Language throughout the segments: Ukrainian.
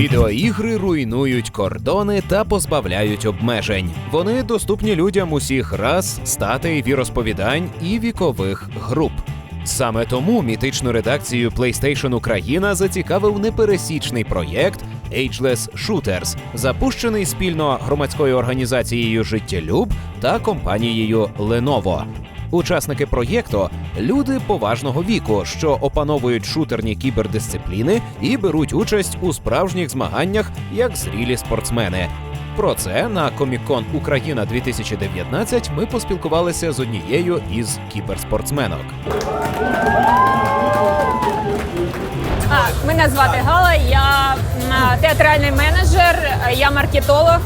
Відеоігри руйнують кордони та позбавляють обмежень. Вони доступні людям усіх рас, статей, віросповідань і вікових груп. Саме тому мітичну редакцію PlayStation Україна зацікавив непересічний проєкт Ageless Shooters, запущений спільно громадською організацією Життєлюб та компанією Lenovo. Учасники проєкту люди поважного віку, що опановують шутерні кібердисципліни і беруть участь у справжніх змаганнях як зрілі спортсмени. Про це на Комікон Україна 2019 ми поспілкувалися з однією із кіберспортсменок. А, Мене звати Гала, я театральний менеджер, я маркетолог.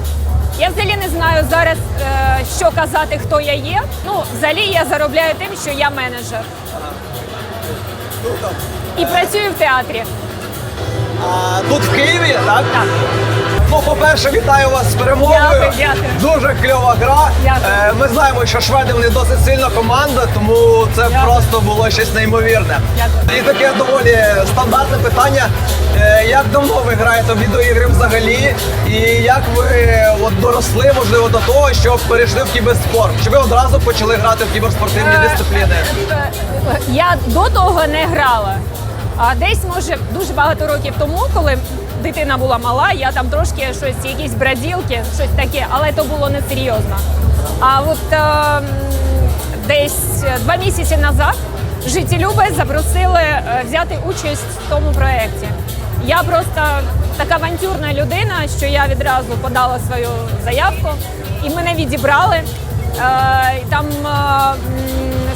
Я взагалі не знаю зараз, е, що казати, хто я є. Ну, взагалі я заробляю тим, що я менеджер. І працюю в театрі. А, тут в Києві, так? Так. Ну, по-перше, вітаю вас з перемогою. Дякую, дякую. Дуже кльова гра. Дякую. Е, ми знаємо, що шведи вони досить сильна команда, тому це Дякую. просто було щось неймовірне. Дякую. І таке доволі стандартне питання. Е, як давно ви граєте в відеоігри взагалі? І як ви от, доросли, можливо, до того, що перейшли в кіберспорт? Чи ви одразу почали грати в кіберспортивні Е, дисципліни? е, е, Я до того не грала. А десь, може, дуже багато років тому, коли дитина була мала, я там трошки щось, якісь бразілки, щось таке, але то було не серйозно. А от е, десь два місяці назад життєлюби запросили е, взяти участь в тому проєкті. Я просто така авантюрна людина, що я відразу подала свою заявку, і мене відібрали. Е, Там е,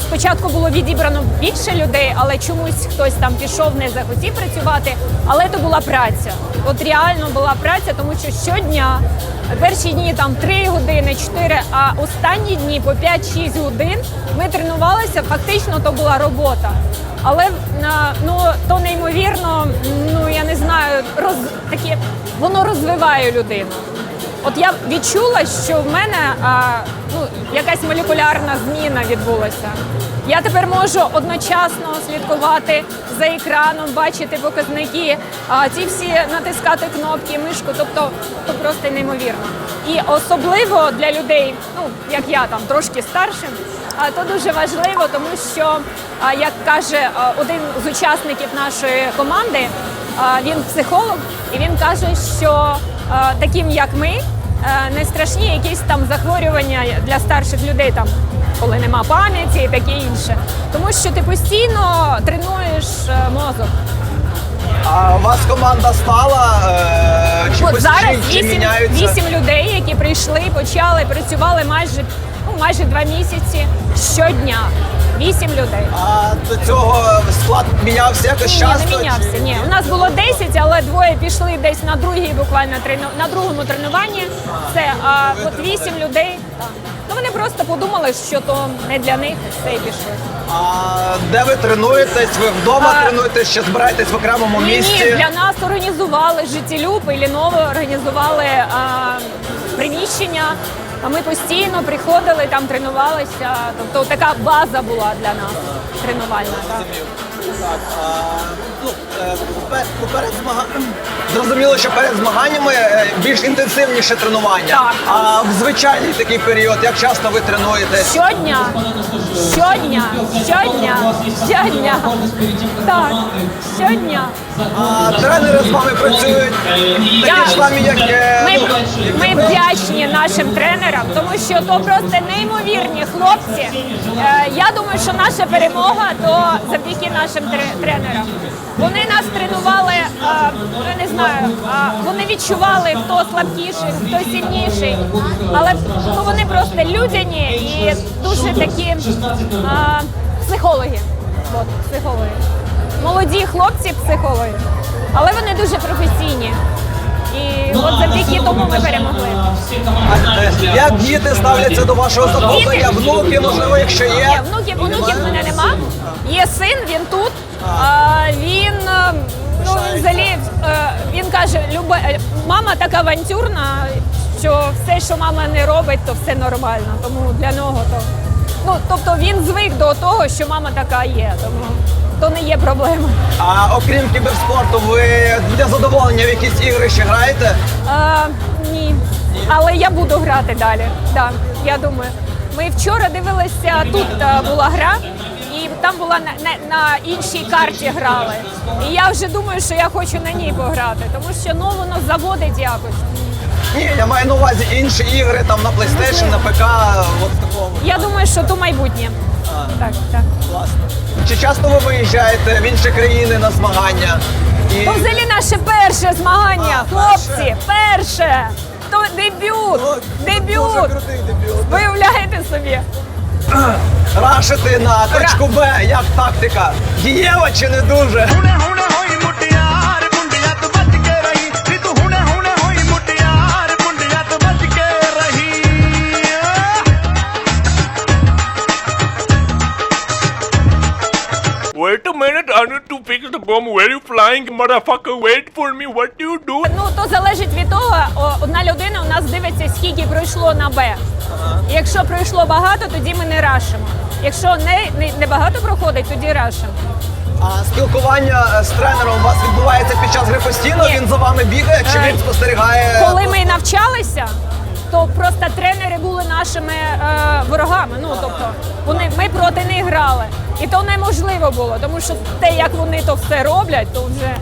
спочатку було відібрано більше людей, але чомусь хтось там пішов, не захотів працювати. Але то була праця. От реально була праця, тому що щодня перші дні там 3 години, 4, а останні дні по 5-6 годин ми тренувалися. Фактично то була робота. Але ну то неймовірно, ну я не знаю, роз таке воно розвиває людину. От я відчула, що в мене а, ну, якась молекулярна зміна відбулася. Я тепер можу одночасно слідкувати за екраном, бачити показники, а, ці всі натискати кнопки, мишку, тобто то просто неймовірно. І особливо для людей, ну як я там трошки старшим, а, то дуже важливо, тому що, а, як каже а, один з учасників нашої команди, а, він психолог, і він каже, що таким як ми, е, не страшні якісь там захворювання для старших людей, там коли нема пам'яті і таке інше. Тому що ти постійно тренуєш е, мозок. А у вас команда стала? Е, чи От зараз чи 8, міняються? 8 людей, які прийшли, почали, працювали майже, ну, майже два місяці щодня. 8 людей. А до цього склад мінявся якось Ні, часто? не мінявся. чи- Ні, у нас було 10, але двоє пішли десь на другій буквально трену на другому тренуванні. Це а от 8 людей. Так. Ну вони просто подумали, що то не для них, все і пішли. А де ви тренуєтесь? Ви вдома А, тренуєтесь чи збираєтесь в окремому Ні, місці? ні, для нас організували життєлюб і Ліново організували а, приміщення. А ми постійно приходили, там тренувалися. Тобто така база була для нас тренувальна. Так. Так, а, ну, е, пе- перед змаганнями. Зрозуміло, що перед змаганнями е, більш інтенсивніше тренування. Так. А в звичайний такий період, як часто ви тренуєтесь? Щодня, щодня, щодня, щодня. Так, щодня. А тренери з вами працюють такі ж самі, як е, Ми, ну, ми вдячні нашим тренерам, тому що то просто неймовірні хлопці. Е, Я думаю, що наша перемога то завдяки нашим тренерам. Вони нас тренували, е, я не знаю, вони відчували, хто слабкіший, хто сильніший. Але ну, вони просто людяні і дуже такі психологи. От, психологи. Молоді хлопці психологи, але вони дуже професійні. І от завдяки тому ми перемогли. е, як діти ставляться до вашого захоплення? Внуки, можливо, якщо Ні, є. внуків, внуків в мене нема. Є син, він тут. А, він е, ну він взагалі е, він каже, любе е, мама така авантюрна, що все, що мама не робить, то все нормально. Тому для нього то. Ну, тобто він звик до того, що мама така є. Тому то не є проблема. А окрім кіберспорту, ви для задоволення в якісь ігри ще граєте? А, ні. Але я буду грати далі. Так, я думаю. Ми вчора дивилися, тут е, була гра, і там була на, на, на іншій карті грали. І я вже думаю, що я хочу на ній пограти, тому що ну воно заводить якось. Ні, я маю на увазі інші ігри там на PlayStation, на ПК, от в такому. Я думаю, що то майбутнє. Так, так. Класно часто ви виїжджаєте в інші країни на змагання? І... Бо взагалі наше перше змагання, А, хлопці, перше. перше. То дебют, ну, О, Дуже дебют. крутий дебют. Ви уявляєте собі? Рашити на точку Б, як тактика? Дієва чи не дуже? Una, una, hoy bomb. Where you flying, motherfucker? Wait for me. What do you do? Ну то залежить від того, о, одна людина у нас дивиться, скільки пройшло на Б. Якщо пройшло багато, тоді ми не рашимо. Якщо не, не, не багато проходить, тоді рашимо. А спілкування е, з тренером у вас відбувається під час гри постійно? Ні. Він за вами бігає, чи Е, він спостерігає? Коли ми навчалися, то просто тренери були нашими е, ворогами. Ну тобто вони ми проти них грали. І то неможливо було, тому що те, як вони то все роблять, то вже.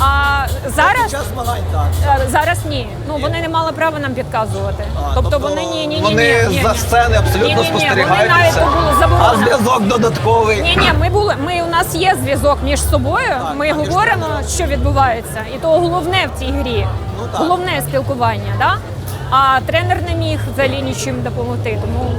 А зараз час змагань, так. Е, Зараз ні. Ну вони не мали права нам підказувати. А, тобто, вони ні, ні, ні, Вони ні, ні, за ні. сцени абсолютно Ні-ні-ні, спостерігають. Вони навіть було а зв'язок додатковий. Ні, ні, ми були. Ми у нас є зв'язок між собою. ми так, говоримо, що відбувається, і то головне в цій грі. Ну, так. головне спілкування, да? А тренер не міг взагалі нічим допомогти. Тому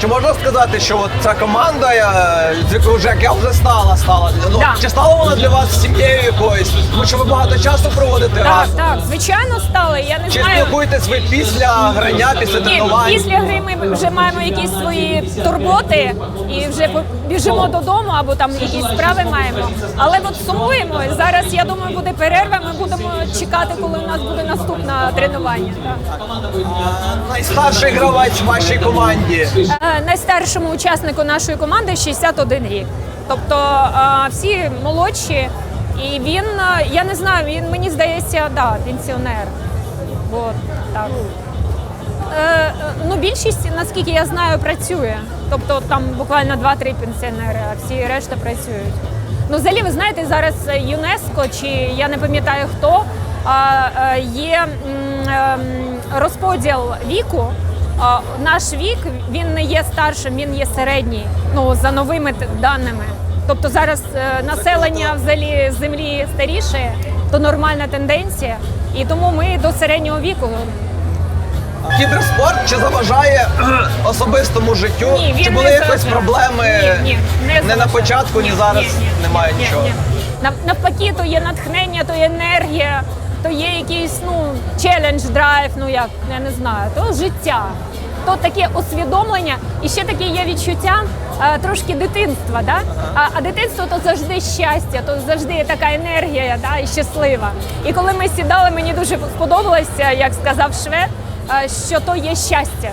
Чи можна сказати, що от ця команда, е, з якою вже як я вже стала, стала ну, Да. чи стала вона для вас сім'єю якоюсь? Тому що ви багато часу проводите так, разом. так, звичайно, стали. Я не Чи знаю. спілкуєтесь ви після грання, після Ні, після гри ми вже маємо якісь свої турботи і вже біжимо додому або там якісь справи маємо. Але от сумуємо. Зараз я думаю, буде перерва. Ми будемо чекати, коли у нас буде наступне тренування. Так. Найстарший гравець в вашій команді. Е, Найстаршому учаснику нашої команди 61 рік. Тобто е, всі молодші, і він, е, я не знаю, він мені здається, да, пенсіонер. От, так. Е, е, ну, більшість, наскільки я знаю, працює. Тобто там буквально 2-3 пенсіонери, а всі решта працюють. Ну, взагалі, ви знаєте, зараз ЮНЕСКО, чи я не пам'ятаю хто, е, є ем, розподіл віку. Наш вік він не є старшим, він є середній. Ну за новими даними. Тобто зараз населення взагалі землі старіше, то нормальна тенденція. І тому ми до середнього віку. Кіберспорт чи заважає особистому життю? Ні, він чи були не якось заважає. проблеми Ні, ні, не не на заважає. початку, ні, Ні, зараз ні, ні, немає ні, нічого. ні. Нав- Навпаки, то є натхнення, то є енергія, то є якийсь ну челендж, драйв, ну як я не знаю, то життя. То таке усвідомлення, і ще таке є відчуття е, трошки дитинства. Да? А, а дитинство то завжди щастя, то завжди така енергія да, і щаслива. І коли ми сідали, мені дуже сподобалося, як сказав Швед, що то є щастя.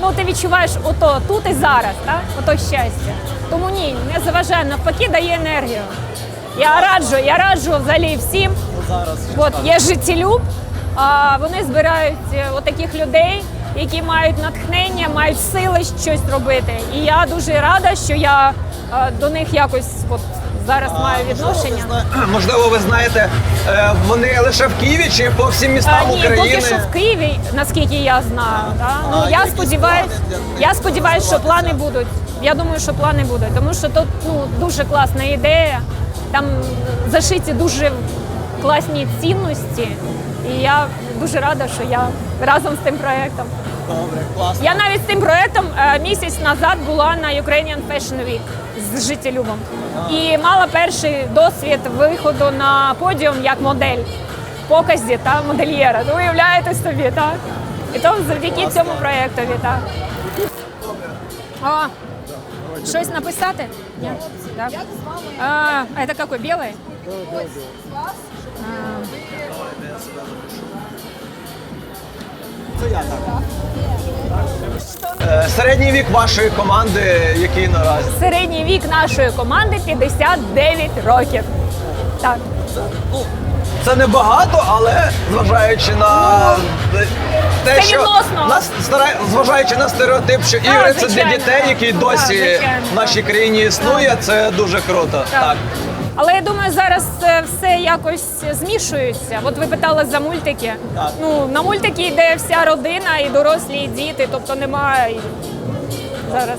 Ну, ти відчуваєш ото тут і зараз, так? ото щастя. Тому ні, не заважає, навпаки, дає енергію. Я раджу, я раджу взагалі всім. От є життєлюб, а вони збирають е, отаких людей, які мають натхнення, мають сили щось робити. І я дуже рада, що я е, до них якось от зараз маю відношення. Можливо, ви знаєте, е, вони лише в Києві чи по всім А, містам ні, України? поки що в Києві, наскільки я знаю. Да? Ну я сподіваюся, я сподіваюся, що плани будуть. Я думаю, що плани будуть, тому що тут ну дуже класна ідея. Там зашиті дуже класні цінності, і я дуже рада, що я разом з тим проектом. Добре, класно. Я навіть з тим проектом е, місяць назад була на Ukrainian Fashion Week з життєлюбом і мала перший досвід виходу на подіум як модель в показі та модельєра. Ви уявляєте собі, так? І то завдяки цьому проєктові, так. А, щось написати? Ні. Так. А, а це який, білий? Це я так. Е, Середній вік вашої команди, який наразі? Середній вік нашої команди 59 років. Так. Це не багато, але зважаючи на те, Ну, це що відносно. стара- зважаючи на стереотип, що ігри це для звичайно. дітей, який Так, досі звичайно. в нашій країні існує, це дуже круто. Так. Але я думаю, зараз е, все якось змішується. От ви питали за мультики. Так. Ну, на мультики йде вся родина, і дорослі, і діти, тобто немає зараз.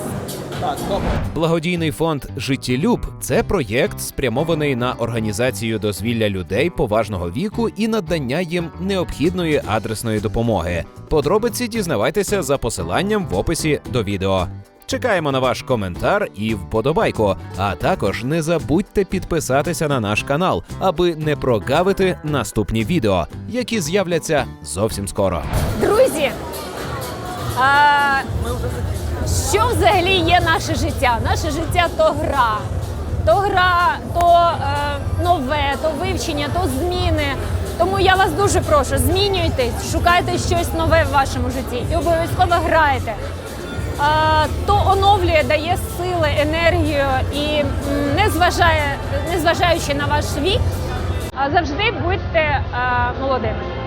Благодійний фонд Життєлюб це проєкт, спрямований на організацію дозвілля людей поважного віку і надання їм необхідної адресної допомоги. Подробиці дізнавайтеся за посиланням в описі до відео. Чекаємо на ваш коментар і вподобайку. А також не забудьте підписатися на наш канал, аби не прогавити наступні відео, які з'являться зовсім скоро. Друзі, а, що взагалі є наше життя? Наше життя то гра. То гра, то е, нове, то вивчення, то зміни. Тому я вас дуже прошу, змінюйтесь, шукайте щось нове в вашому житті і обов'язково грайте. То оновлює, дає сили, енергію і не зважає, незважаючи на ваш вік, завжди будьте молодими.